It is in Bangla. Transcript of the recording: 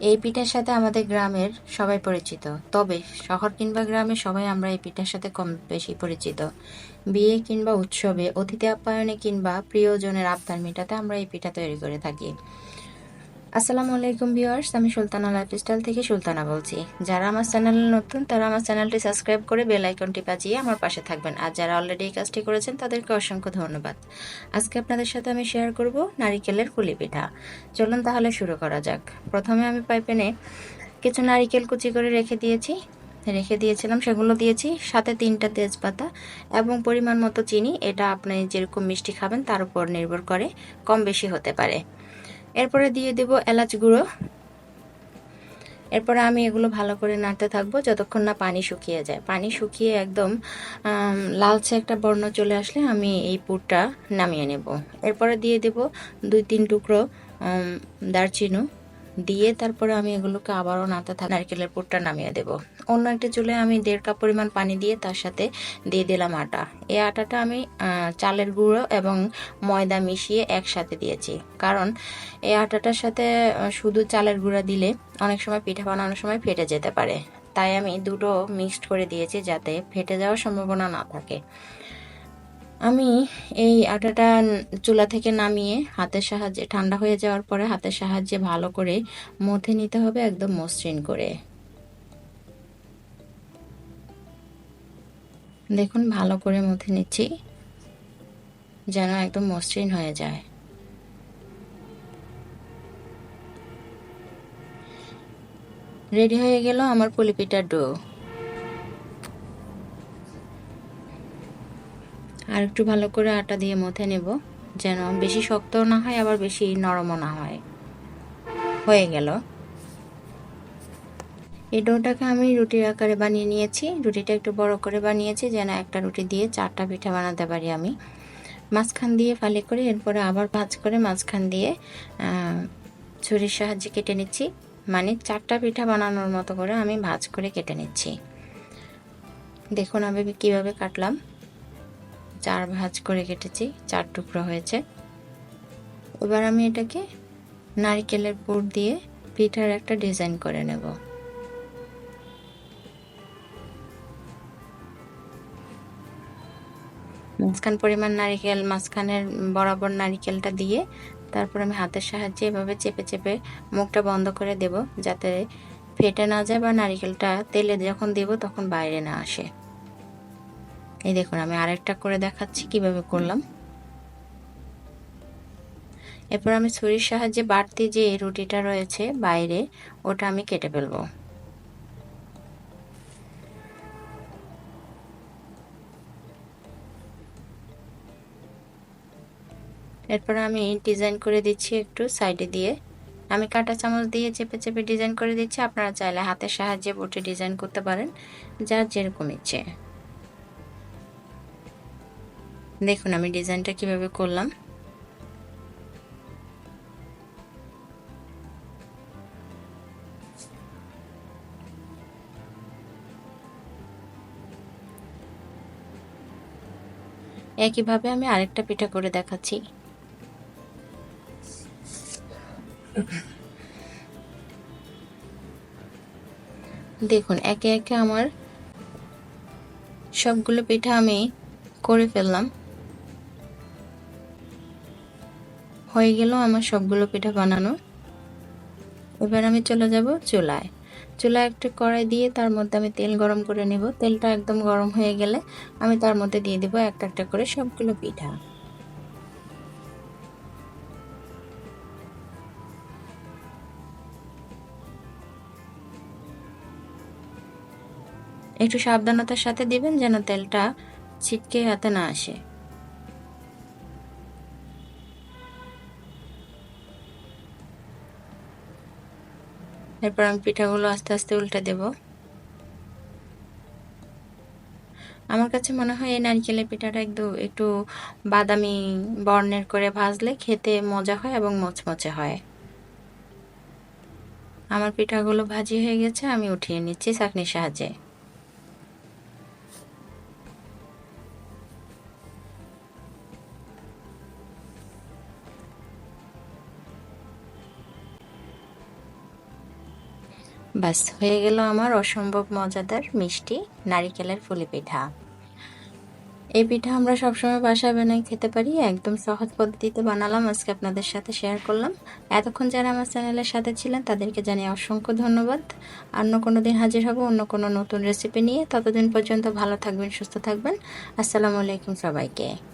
এই পিঠার সাথে আমাদের গ্রামের সবাই পরিচিত। তবে শহর কিংবা গ্রামে সবাই আমরা এই পিঠার সাথে কম বেশি পরিচিত। বিয়ে কিংবা উৎসবে, অতিথি আপ্যায়নে কিংবা প্রিয়জনের আবদার মেটাতে আমরা এই পিঠা তৈরি করে থাকি। আসসালামু আলাইকুম ভিউয়ার্স, আমি সুলতানা লাইফস্টাইল থেকে সুলতানা বলছি। যারা আমার চ্যানেলে নতুন, তারা আমার চ্যানেলটি সাবস্ক্রাইব করে বেল আইকনটি বাজিয়ে আমার পাশে থাকবেন। আর যারা অলরেডি এই কাজটি করেছেন, তাদেরকে অসংখ্য ধন্যবাদ। আজকে আপনাদের সাথে আমি শেয়ার করব নারিকেলের কুলি পিঠা। চলুন তাহলে শুরু করা যাক। প্রথমে আমি পাইপেনে কিছু নারিকেল কুচি করে রেখে দিয়েছি। রেখে দিয়েছিলাম, সেগুলো দিয়েছি। সাথে তিনটা তেজপাতা এবং পরিমাণ মতো চিনি। এটা আপনি যেরকম মিষ্টি খাবেন, তার উপর নির্ভর করে। কম বেশি হতে পারে। এরপরে দিয়ে দেব এলাচ গুঁড়ো। এরপরে আমি এগুলো ভালো করে নাড়তে থাকব যতক্ষণ না পানি শুকিয়ে যায়। পানি শুকিয়ে একদম লালচে একটা বর্ণ চলে আসলে আমি এই পুরটা নামিয়ে নেব। এরপরে দিয়ে দেব দুই তিন টুকরো দারচিনি। দিয়ে তারপরে আমি এগুলোকে আবারও নাড়তে থাক নারকেলের পুরটা নামিয়ে দেব। অন্য একটি চুলে আমি দেড় কাপ পরিমাণ পানি দিয়ে তার সাথে দিয়ে দিলাম আটা। এই আটাটা আমি চালের গুঁড়ো এবং ময়দা মিশিয়ে একসাথে দিয়েছি। কারণ এই আটাটার সাথে শুধু চালের গুঁড়া দিলে অনেক সময় পিঠা বানানোর সময় ফেটে যেতে পারে। তাই আমি দুটো মিক্সড করে দিয়েছি যাতে ফেটে যাওয়ার সম্ভাবনা না থাকে। আমি এই আটাটা চুলা থেকে নামিয়ে হাতের সাহায্যে, ঠান্ডা হয়ে যাওয়ার পরে হাতের সাহায্যে ভালো করে মথে নিতে হবে একদম মসৃণ করে। দেখুন, ভালো করে মথে নিচ্ছি যেন একদম মসৃণ হয়ে যায়। রেডি হয়ে গেল আমার পুলিপিটার ডো। আর একটু ভালো করে আটা দিয়ে মথে নেব, যেন বেশি শক্তও না হয়, আবার বেশি নরমও না হয়। হয়ে গেল। এই ডোটাকে আমি রুটির আকারে বানিয়ে নিয়েছি। রুটিটা একটু বড় করে বানিয়েছি, যেন একটা রুটি দিয়ে চারটা পিঠা বানাতে পারি আমি। মাঝখান দিয়ে ফালি করে, এরপরে আবার ভাজ করে মাঝখান দিয়ে ছুরির সাহায্যে কেটে নিচ্ছি। মানে চারটা পিঠা বানানোর মতো করে আমি ভাজ করে কেটে নিচ্ছি। দেখুন আমি কীভাবে কাটলাম। চার ভাজ করে কেটেছি, চার টুকরো হয়েছে। এবার আমি এটাকে নারিকেলের পুর দিয়ে পিঠার একটা ডিজাইন করে নেব। মাঝখান পরিমাণ নারিকেল, মাঝখানের বরাবর নারিকেলটা দিয়ে তারপর আমি হাতের সাহায্যে এভাবে চেপে চেপে মুখটা বন্ধ করে দেব, যাতে ফেটে না যায় বা নারিকেলটা তেলে যখন দেব তখন বাইরে না আসে। এই দেখুন, আমি আরেকটা করে দেখাচ্ছি কীভাবে করলাম। এরপর আমি ছুরির সাহায্যে বাড়তি যে রুটিটা রয়েছে বাইরে, ওটা আমি কেটে ফেলব। এরপর আমি ডিজাইন করে দিচ্ছি একটু সাইডে দিয়ে। আমি কাটা চামচ দিয়ে চেপে চেপে ডিজাইন করে দিচ্ছি, আপনারা চাইলে হাতের সাহায্যে বটে ডিজাইন করতে পারেন, যার যেরকম ইচ্ছে। দেখুন আমি ডিজাইনটা কীভাবে করলাম। একইভাবে আমি আরেকটা পিঠা করে দেখাচ্ছি। দেখুন, একে একে আমার সবগুলো পিঠা আমি করে ফেললাম। হয়ে গেল আমার সবগুলো পিঠা বানানো। এবার আমি চলে যাব চুলায়। চুলায় একটু কড়াই দিয়ে তার মধ্যে আমি তেল গরম করে নেব। তেলটা একদম গরম হয়ে গেলে আমি তার মধ্যে দিয়ে দেবো একটা একটা করে সবগুলো পিঠা। একটু সাবধানতার সাথে দিবেন যেন তেলটা ছিটকে হাতে না আসে। এরপর আমি পিঠাগুলো আস্তে আস্তে উল্টে দেব। আমার কাছে মনে হয় এই নারকেলের পিঠাটা একটু একটু বাদামি বর্ণের করে ভাজলে খেতে মজা হয় এবং মচমচে হয়। আমার পিঠাগুলো ভাজি হয়ে গেছে, আমি উঠিয়ে নিচ্ছি চাকনির সাহায্যে। বাস, হয়ে গেল আমার অসম্ভব মজাদার মিষ্টি নারিকেলের ফুলি পিঠা। এই পিঠা আমরা সবসময় বাসায় বানাই, খেতে পারি, একদম সহজ পদ্ধতিতে বানালাম, আজকে আপনাদের সাথে শেয়ার করলাম। এতক্ষণ যারা আমার চ্যানেলের সাথে ছিলেন, তাদেরকে জানিয়ে অসংখ্য ধন্যবাদ। অন্য কোনো দিন হাজির হব, অন্য কোনো নতুন রেসিপি নিয়ে। ততদিন পর্যন্ত ভালো থাকবেন, সুস্থ থাকবেন। আসসালামু আলাইকুম সবাইকে।